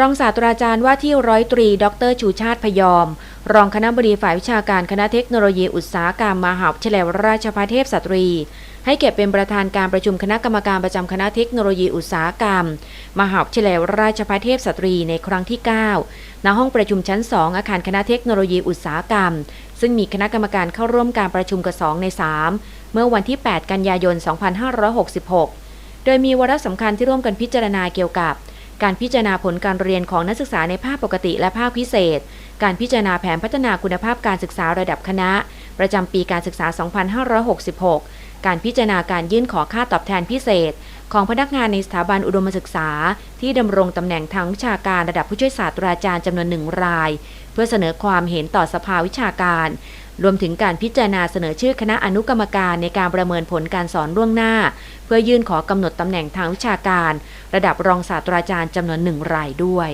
รองศาสตราจารย์ว่าที่ร้อยตรี ดร ชูชาติพยอม รองคณะบดีฝ่ายวิชาการคณะเทคโนโลยีอุตสาหกรรมมหาวิทยาลัยราชภัฏเทพสตรี ให้เก็บเป็นประธานการประชุมคณะกรรมการประจำคณะเทคโนโลยีอุตสาหกรรม มหาวิทยาลัยราชภัฏเทพสตรีในครั้งที่ 9 ณห้องประชุมชั้น 2 อาคารคณะเทคโนโลยีอุตสาหกรรม ซึ่งมีคณะกรรมการเข้าร่วมการประชุมกับ2ใน 3 เมื่อวันที่ 8 กันยายน 2566 โดยมีวาระสำคัญที่ร่วมกันพิจารณาเกี่ยวกับ การพิจารณาผลการเรียนของนักศึกษาในภาคปกติและภาคพิเศษ การพิจารณาแผนพัฒนาคุณภาพการศึกษาระดับคณะ ประจำปีการศึกษา 2566 การพิจารณาการยื่นขอค่าตอบแทนพิเศษ ของพนักงานในสถาบันอุดมศึกษา ที่ดำรงตำแหน่งทางวิชาการระดับผู้ช่วยศาสตราจารย์จำนวนหนึ่งราย เพื่อเสนอความเห็นต่อสภาวิชาการ รวมถึงการพิจารณาเสนอชื่อคณะอนุกรรมการในการประเมินผลการสอนล่วงหน้า เพื่อยื่นขอกำหนดตำแหน่งทางวิชาการ ระดับรองศาสตราจารย์จำนวนหนึ่งรายด้วย